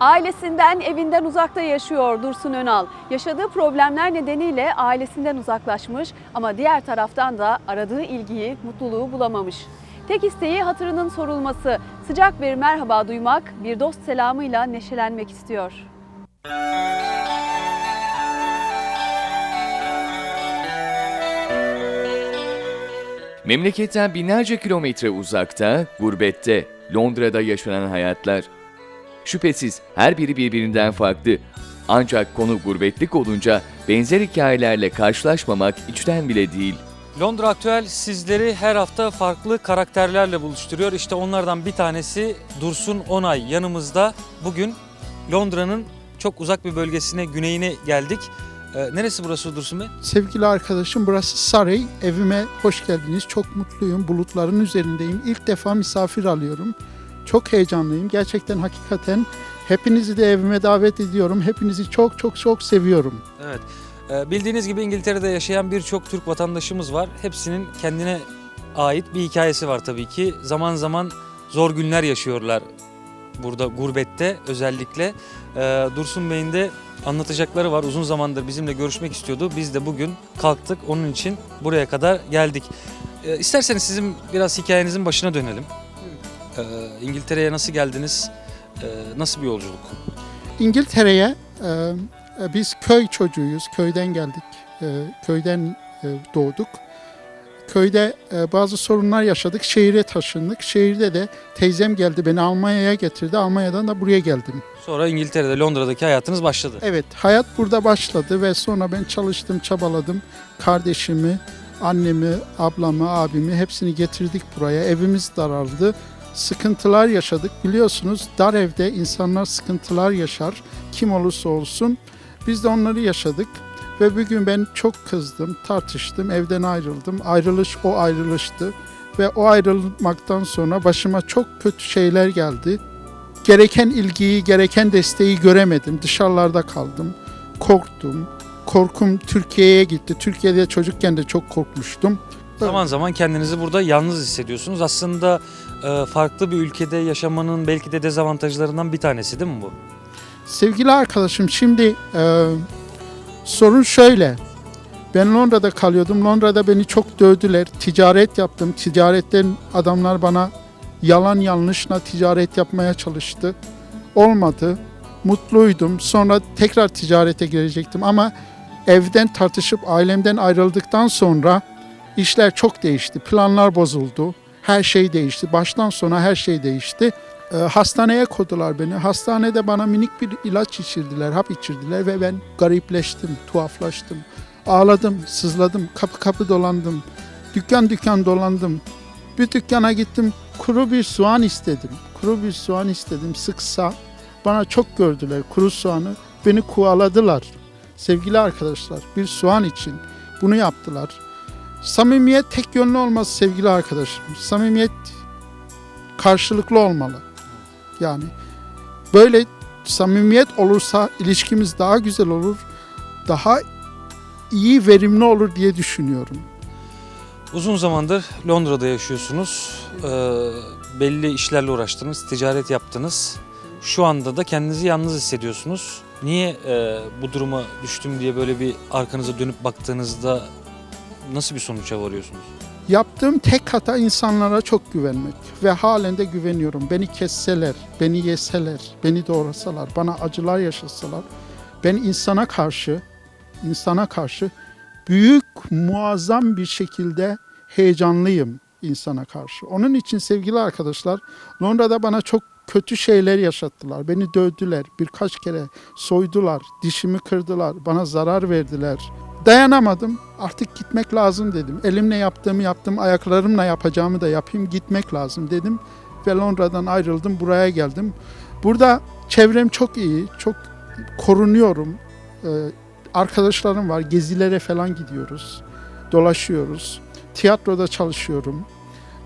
Ailesinden, evinden uzakta yaşıyor Dursun Önal. Yaşadığı problemler nedeniyle ailesinden uzaklaşmış ama diğer taraftan da aradığı ilgiyi, mutluluğu bulamamış. Tek isteği hatırının sorulması, sıcak bir merhaba duymak, bir dost selamıyla neşelenmek istiyor. Memleketten binlerce kilometre uzakta, gurbette, Londra'da yaşanan hayatlar. Şüphesiz her biri birbirinden farklı. Ancak konu gurbetlik olunca benzer hikayelerle karşılaşmamak içten bile değil. Londra Aktüel sizleri her hafta farklı karakterlerle buluşturuyor. İşte onlardan bir tanesi Dursun Onay yanımızda. Bugün Londra'nın çok uzak bir bölgesine, güneyine geldik. Ee, neresi burası Dursun Bey? Sevgili arkadaşım burası Saray. Evime hoş geldiniz. Çok mutluyum. Bulutların üzerindeyim. İlk defa misafir alıyorum. Çok heyecanlıyım. Gerçekten hakikaten hepinizi de evime davet ediyorum. Hepinizi çok çok çok seviyorum. Evet. Ee, bildiğiniz gibi İngiltere'de yaşayan birçok Türk vatandaşımız var. Hepsinin kendine ait bir hikayesi var tabii ki. Zaman zaman zor günler yaşıyorlar burada gurbette özellikle. Ee, Dursun Bey'in de anlatacakları var. Uzun zamandır bizimle görüşmek istiyordu. Biz de bugün kalktık. Onun için buraya kadar geldik. Ee, isterseniz sizin biraz hikayenizin başına dönelim. Ee, İngiltere'ye nasıl geldiniz? Ee, nasıl bir yolculuk? İngiltere'ye e, e, biz köy çocuğuyuz. Köyden geldik. E, köyden e, doğduk. Köyde e, bazı sorunlar yaşadık. Şehire taşındık. Şehirde de teyzem geldi beni Almanya'ya getirdi. Almanya'dan da buraya geldim. Sonra İngiltere'de, Londra'daki hayatınız başladı. Evet, hayat burada başladı ve sonra ben çalıştım, çabaladım. Kardeşimi, annemi, ablamı, abimi hepsini getirdik buraya. Evimiz daraldı. Sıkıntılar yaşadık. Biliyorsunuz dar evde insanlar sıkıntılar yaşar. Kim olursa olsun. Biz de onları yaşadık. Ve bugün ben çok kızdım, tartıştım, evden ayrıldım. Ayrılış o ayrılıştı. Ve o ayrılmaktan sonra başıma çok kötü şeyler geldi gereken ilgiyi, gereken desteği göremedim. Dışarılarda kaldım. Korktum. Korkum Türkiye'ye gitti. Türkiye'de çocukken de çok korkmuştum. Zaman zaman kendinizi burada yalnız hissediyorsunuz. Aslında e, farklı bir ülkede yaşamanın belki de dezavantajlarından bir tanesi değil mi bu? Sevgili arkadaşım şimdi e, sorun şöyle. Ben Londra'da kalıyordum. Londra'da beni çok dövdüler. Ticaret yaptım. Ticaretten adamlar bana yalan yanlışla ticaret yapmaya çalıştı. Olmadı. Mutluydum. Sonra tekrar ticarete girecektim ama evden tartışıp ailemden ayrıldıktan sonra işler çok değişti. Planlar bozuldu. Her şey değişti. Baştan sona her şey değişti. Ee, hastaneye kodular beni. Hastanede bana minik bir ilaç içirdiler, hap içirdiler ve ben garipleştim, tuhaflaştım. Ağladım, sızladım, kapı kapı dolandım. Dükkan dükkan dolandım. Bir dükkana gittim, kuru bir soğan istedim. Kuru bir soğan istedim, sıksa. Bana çok gördüler kuru soğanı. Beni kovaladılar. Sevgili arkadaşlar, bir soğan için bunu yaptılar. Samimiyet tek yönlü olmaz sevgili arkadaşım. Samimiyet karşılıklı olmalı. Yani böyle samimiyet olursa ilişkimiz daha güzel olur. Daha iyi, verimli olur diye düşünüyorum. Uzun zamandır Londra'da yaşıyorsunuz. E, belli işlerle uğraştınız, ticaret yaptınız. Şu anda da kendinizi yalnız hissediyorsunuz. Niye e, bu duruma düştüm diye böyle bir arkanıza dönüp baktığınızda nasıl bir sonuca varıyorsunuz? Yaptığım tek hata insanlara çok güvenmek ve halen de güveniyorum. Beni kesseler, beni yeseler, beni doğrasalar, bana acılar yaşasalar ben insana karşı insana karşı büyük muazzam bir şekilde heyecanlıyım insana karşı. Onun için sevgili arkadaşlar Londra'da bana çok kötü şeyler yaşattılar. Beni dövdüler, birkaç kere soydular, dişimi kırdılar, bana zarar verdiler. Dayanamadım. Artık gitmek lazım dedim. Elimle yaptığımı yaptım, ayaklarımla yapacağımı da yapayım, gitmek lazım dedim. Ve Londra'dan ayrıldım, buraya geldim. Burada çevrem çok iyi, çok korunuyorum. Ee, arkadaşlarım var, gezilere falan gidiyoruz, dolaşıyoruz. Tiyatroda çalışıyorum,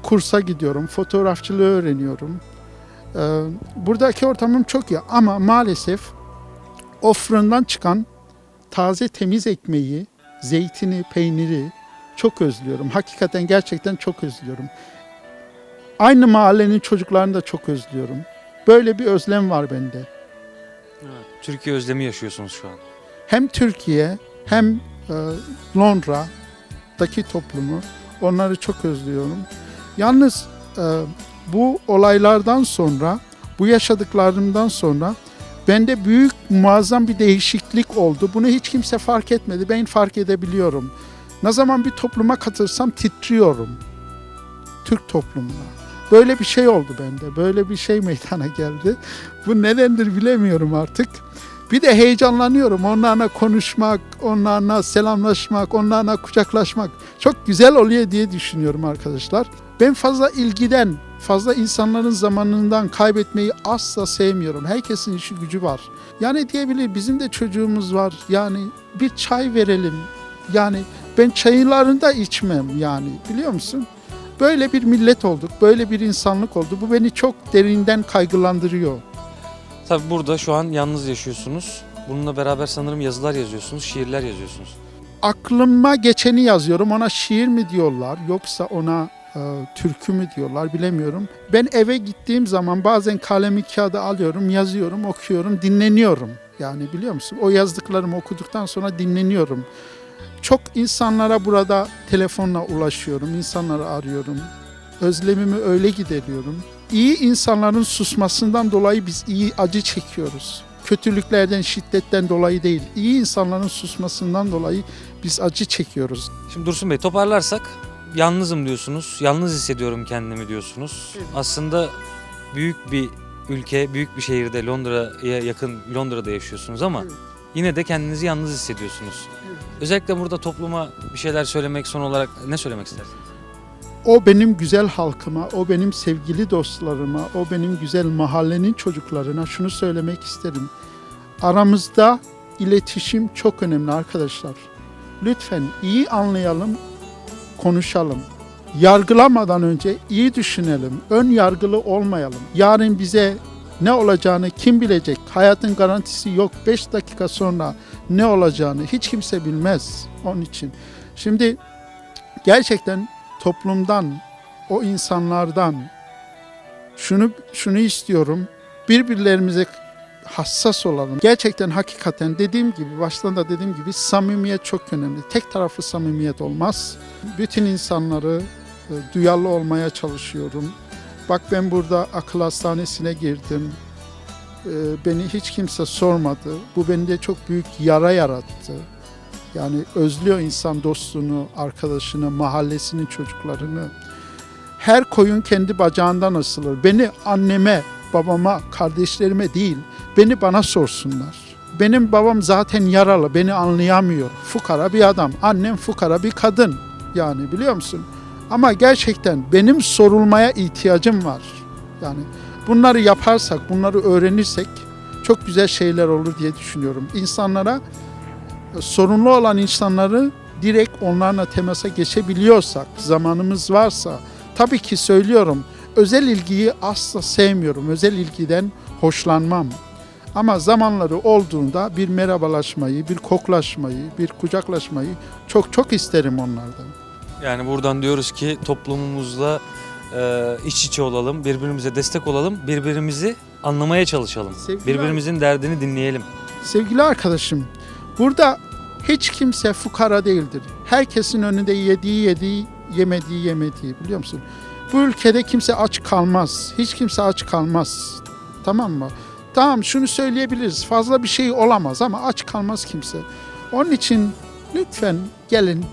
kursa gidiyorum, fotoğrafçılığı öğreniyorum. Ee, buradaki ortamım çok iyi ama maalesef o fırından çıkan taze temiz ekmeği, zeytini, peyniri çok özlüyorum. Hakikaten gerçekten çok özlüyorum. Aynı mahallenin çocuklarını da çok özlüyorum. Böyle bir özlem var bende. Türkiye özlemi yaşıyorsunuz şu an. Hem Türkiye hem e, Londra'daki toplumu onları çok özlüyorum. Yalnız e, bu olaylardan sonra, bu yaşadıklarımdan sonra bende büyük muazzam bir değişiklik oldu. Bunu hiç kimse fark etmedi. Ben fark edebiliyorum. Ne zaman bir topluma katılsam titriyorum. Türk toplumuna. Böyle bir şey oldu bende. Böyle bir şey meydana geldi. Bu nedendir bilemiyorum artık. Bir de heyecanlanıyorum. Onlarla konuşmak, onlarla selamlaşmak, onlarla kucaklaşmak çok güzel oluyor diye düşünüyorum arkadaşlar. Ben fazla ilgiden, fazla insanların zamanından kaybetmeyi asla sevmiyorum. Herkesin işi gücü var. Yani diyebilir bizim de çocuğumuz var. Yani bir çay verelim. Yani ben çaylarını da içmem yani biliyor musun? Böyle bir millet olduk, böyle bir insanlık oldu. Bu beni çok derinden kaygılandırıyor. Tabii burada şu an yalnız yaşıyorsunuz. Bununla beraber sanırım yazılar yazıyorsunuz, şiirler yazıyorsunuz. aklıma geçeni yazıyorum. Ona şiir mi diyorlar yoksa ona türkü mü diyorlar bilemiyorum. Ben eve gittiğim zaman bazen kalemi kağıdı alıyorum, yazıyorum, okuyorum, dinleniyorum. Yani biliyor musun? O yazdıklarımı okuduktan sonra dinleniyorum. Çok insanlara burada telefonla ulaşıyorum, insanları arıyorum. Özlemimi öyle gideriyorum. İyi insanların susmasından dolayı biz iyi acı çekiyoruz. Kötülüklerden, şiddetten dolayı değil. İyi insanların susmasından dolayı biz acı çekiyoruz. Şimdi Dursun Bey toparlarsak yalnızım diyorsunuz, yalnız hissediyorum kendimi diyorsunuz. Evet. Aslında büyük bir ülke, büyük bir şehirde Londra'ya yakın Londra'da yaşıyorsunuz ama Evet. yine de kendinizi yalnız hissediyorsunuz. Özellikle burada topluma bir şeyler söylemek son olarak ne söylemek istersiniz? O benim güzel halkıma, o benim sevgili dostlarıma, o benim güzel mahallenin çocuklarına şunu söylemek isterim. Aramızda iletişim çok önemli arkadaşlar. Lütfen iyi anlayalım, konuşalım. Yargılamadan önce iyi düşünelim. Ön yargılı olmayalım. Yarın bize ne olacağını kim bilecek? Hayatın garantisi yok. 5 dakika sonra ne olacağını hiç kimse bilmez. Onun için. Şimdi gerçekten toplumdan, o insanlardan şunu şunu istiyorum. Birbirlerimize hassas olalım. Gerçekten hakikaten dediğim gibi baştan da dediğim gibi samimiyet çok önemli. Tek taraflı samimiyet olmaz. Bütün insanları e, duyarlı olmaya çalışıyorum. Bak ben burada akıl hastanesine girdim. E, Beni hiç kimse sormadı. Bu bende çok büyük yara yarattı. Yani özlüyor insan dostunu, arkadaşını, mahallesinin çocuklarını. Her koyun kendi bacağından asılır. Beni anneme, babama, kardeşlerime değil, beni bana sorsunlar. Benim babam zaten yaralı, beni anlayamıyor. Fukara bir adam, annem fukara bir kadın. Yani biliyor musun? Ama gerçekten benim sorulmaya ihtiyacım var. Yani bunları yaparsak, bunları öğrenirsek çok güzel şeyler olur diye düşünüyorum. İnsanlara sorunlu olan insanları direkt onlarla temasa geçebiliyorsak, zamanımız varsa, tabii ki söylüyorum, özel ilgiyi asla sevmiyorum, özel ilgiden hoşlanmam. Ama zamanları olduğunda bir merhabalaşmayı, bir koklaşmayı, bir kucaklaşmayı çok çok isterim onlardan. Yani buradan diyoruz ki toplumumuzla e, iç içe olalım, birbirimize destek olalım, birbirimizi anlamaya çalışalım. Sevgili Birbirimizin derdini dinleyelim. Sevgili arkadaşım, burada hiç kimse fukara değildir. Herkesin önünde yediği yediği, yemediği yemediği biliyor musun? Bu ülkede kimse aç kalmaz. Hiç kimse aç kalmaz. Tamam mı? Tamam şunu söyleyebiliriz. Fazla bir şey olamaz ama aç kalmaz kimse. Onun için lütfen gelin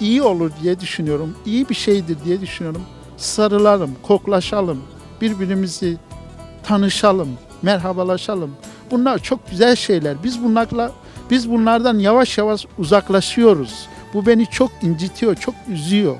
iyi olur diye düşünüyorum. İyi bir şeydir diye düşünüyorum. Sarılalım, koklaşalım, birbirimizi tanışalım, merhabalaşalım. Bunlar çok güzel şeyler. Biz bunlarla biz bunlardan yavaş yavaş uzaklaşıyoruz. Bu beni çok incitiyor, çok üzüyor.